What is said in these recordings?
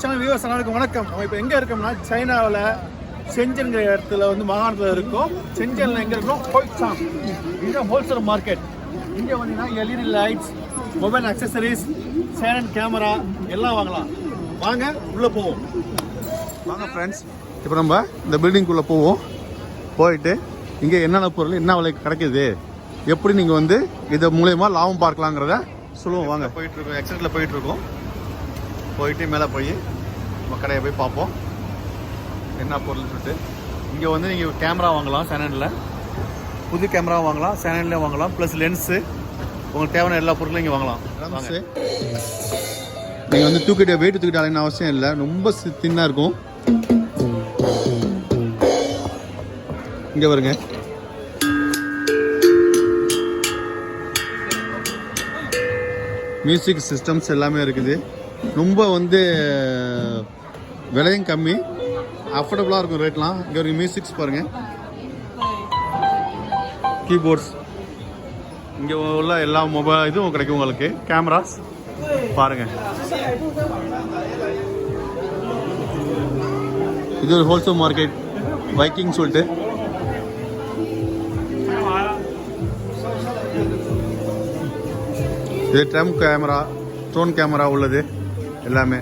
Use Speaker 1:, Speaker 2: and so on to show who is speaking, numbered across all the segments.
Speaker 1: Channel viewers அனைவருக்கும் வணக்கம். நம்ம இப்போ எங்கே இருக்கோம்னா சைனாவில் செஞ்சன்கிற இடத்துல வந்து மாகாணத்தில் இருக்கோம். செஞ்சனில் எங்கே இருக்கோம்? ஹோல்சாங் இது ஹோல்சேல் மார்க்கெட். இங்கே வந்தீங்கன்னா LED lights mobile accessories Canon camera எல்லாம் வாங்கலாம். வாங்க உள்ளே போவோம். வாங்க ஃப்ரெண்ட்ஸ் இப்போ நம்ம இந்த பில்டிங்குள்ளே போவோம். போயிட்டு இங்கே என்னென்ன பொருள் என்ன விலைக்கு கிடைக்குது எப்படி நீங்கள் வந்து இது மூலயமா லாபம் பார்க்கலாங்கிறத சொல்லுவோம். வாங்க. போயிட்டு இருக்கோம். எக்ஸிடென்ட்ல போயிட்டு மேலே போய் நம்ம கடையை போய் பார்ப்போம். என்ன பொருள்னு சொல்லிட்டு. இங்கே வந்து நீங்கள் கேமரா வாங்கலாம் சேனலில். புது கேமரா வாங்கலாம் சேனல்லையும் வாங்கலாம் ப்ளஸ் லென்ஸு உங்களுக்கு தேவையான எல்லா பொருளும் இங்கே வாங்கலாம். நீங்கள் வந்து தூக்கிட்டு வெயிட் தூக்கிட்டு அலைன்னு அவசியம் இல்லை. ரொம்ப தின்னாக இருக்கும். இங்கே வருங்க மியூசிக் சிஸ்டம்ஸ் எல்லாமே இருக்குது. ரொம்ப வந்து விலையும் கம்மி. அஃபோர்டபுளாக இருக்கும் ரேட்லாம் இங்கே ஒரு மியூசிக்ஸ் பாருங்கள் கீபோர்ட்ஸ் இங்கே உள்ள எல்லா மொபைல் இதுவும் கிடைக்கும் உங்களுக்கு. கேமராஸ் பாருங்கள் இது ஒரு ஹோல்சேல் மார்க்கெட் பைக்கிங் சொல்லிட்டு. இது ட்ரம் கேமரா ட்ரோன் கேமரா உள்ளது. எல்லாமே.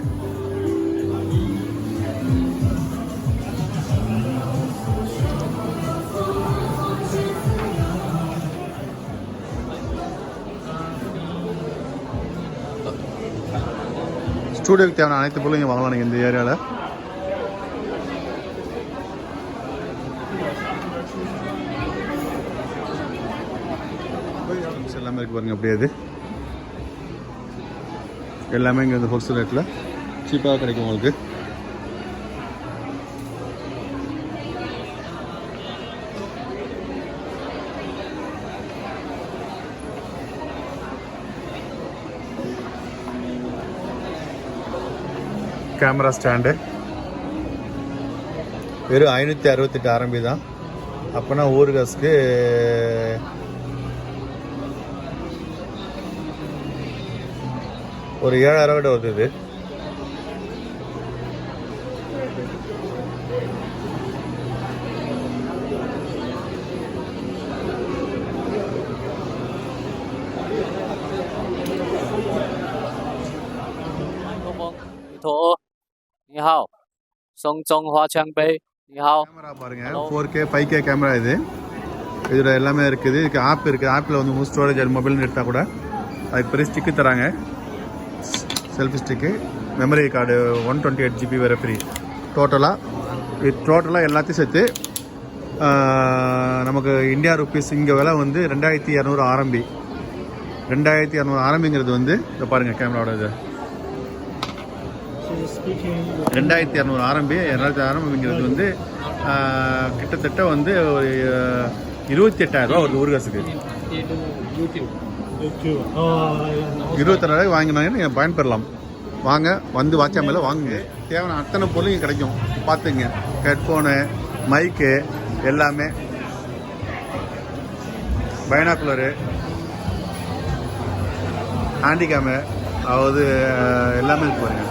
Speaker 1: ஸ்டூடியோக்கு தேவையான அனைத்து பொருளும் இங்கே வாங்கலாம் நீங்கள் இந்த ஏரியாவில் எல்லாமே இருக்கு பாருங்க அப்படியே அது. எல்லாமே இங்கே வந்து ஹோல்சேல் ரேட்டில் சீப்பாக கிடைக்கும் உங்களுக்கு. கேமரா ஸ்டாண்டு வெறும் ஐநூற்றி அறுபத்தெட்டு ஆரம்பி தான். அப்போனா ஊர் ஒரு ஏழாயிரம் கிட்ட வருது இது
Speaker 2: நீ ஹாவ் சொங் சொங் ஹுவா பை
Speaker 1: நீ பாருங்க. Four K five K camera இது. இதோட எல்லாமே இருக்குது. இதுக்கு ஆப் இருக்கு ஆப்ல வந்து ஸ்டோரேஜ் மொபைல்னு எடுத்தால் கூட அதுக்கு பெரிய ஸ்டிக்கு தராங்க. Selfie stick memory card one twenty eight GB வேறு ஃப்ரீ டோட்டலாக இது டோட்டலாக எல்லாத்தையும் சேர்த்து நமக்கு இந்தியா ருப்பீஸ் இங்கே விலை வந்து ரெண்டாயிரத்தி இரநூறு ஆரம்பி ரெண்டாயிரத்தி இரநூறு ஆரம்பிங்கிறது வந்து இதை பாருங்கள் கேமராவோட இது. ரெண்டாயிரத்தி இரநூறு ஆரம்பி இரண்டாயிரத்தி ஆரம்பிங்கிறது வந்து கிட்டத்தட்ட வந்து ஒரு இருபத்தி எட்டாயிரம் ரூபா வருது இருபத்தி காசுக்கு வாங்கினாங்க நீங்கள் பயன்பெறலாம். வாங்க வந்து வாட்சாமையில் வாங்குங்க. தேவையான அத்தனை பொருளும் கிடைக்கும். பார்த்துங்க. ஹெட்ஃபோனு மைக்கு எல்லாமே. பைனாக்குலரு ஹேண்டிகேமு அதாவது எல்லாமே இருக்கு பாருங்க.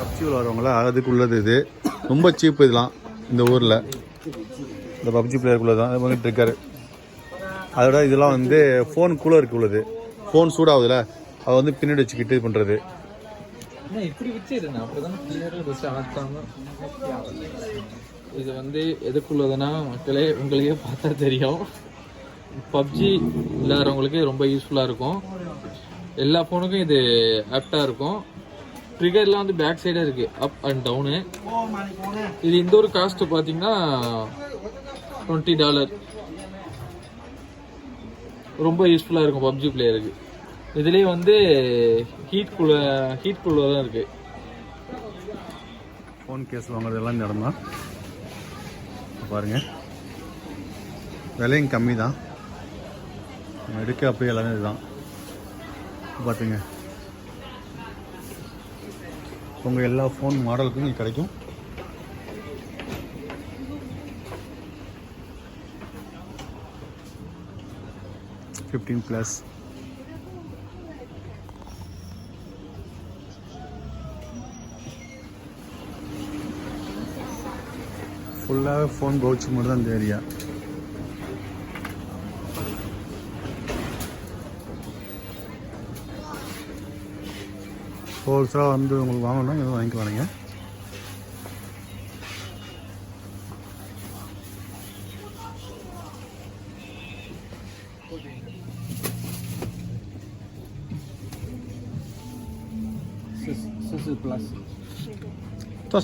Speaker 1: பப்ஜி விளாட்றவங்கள அதுக்கு உள்ளது இது. ரொம்ப சீப்பு இதெல்லாம் இந்த ஊரில். இந்த பப்ஜி பிளேயருக்குள்ளே தான் இது பண்ணிட்டு இருக்காரு. அதோட இதெல்லாம் வந்து ஃபோன் கூலருக்கு உள்ளது. ஃபோன் சூடாகுதுல. அதை வந்து பின்னாடி வச்சுக்கிட்டு இது பண்ணுறது
Speaker 3: இது வந்து எதுக்குள்ளதுன்னா மக்களே உங்களுக்கே பார்த்தா தெரியும். பப்ஜி இல்லாதவங்களுக்கு ரொம்ப யூஸ்ஃபுல்லாக இருக்கும். எல்லா ஃபோனுக்கும் இது ஆப்டாக இருக்கும். ட்ரிகர்லாம் வந்து பேக் சைடே இருக்குது அப் அண்ட் டவுனு இது இந்த ஒரு காஸ்ட்டு பார்த்தீங்கன்னா டுவெண்ட்டி டாலர் ரொம்ப யூஸ்ஃபுல்லாக இருக்கும் பப்ஜி பிளேயருக்கு இதுலேயே வந்து ஹீட் கூல ஹீட் கூலர் தான் இருக்குது
Speaker 1: ஃபோன் கேஸ் வாங்குறது எல்லாம் இந்த இடம் தான் பாருங்க. விலையும் கம்மி தான் எடுக்க அப்படியே எல்லாமே இதுதான். பார்த்துங்க உங்கள் எல்லா ஃபோன் மாடலுக்கும் கிடைக்கும். ஃபிஃப்டீன் ப்ளஸ் ஃபுல்லாக ஃபோன் பவுச் மட்டும் தான் இந்த ஏரியா ஹோல்சேலாக வந்து உங்களுக்கு வாங்கணும் எதுவும் வாங்கிக்குவானுங்க 6 plus. To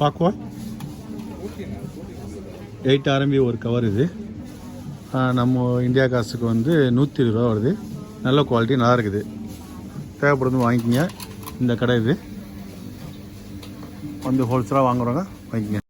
Speaker 1: பாக்குவா எயிட் ஆரம்பி ஒரு கவர் இது. நம்ம இந்தியா காசுக்கு வந்து நூற்றி இருபது ரூபா வருது. நல்ல குவாலிட்டி நல்லா இருக்குது. தேவைப்படுறது வாங்கிக்கிங்க. இந்த கடை இது. வந்து ஹோல்சேலாக வாங்குறவங்க வாங்கிக்கங்க.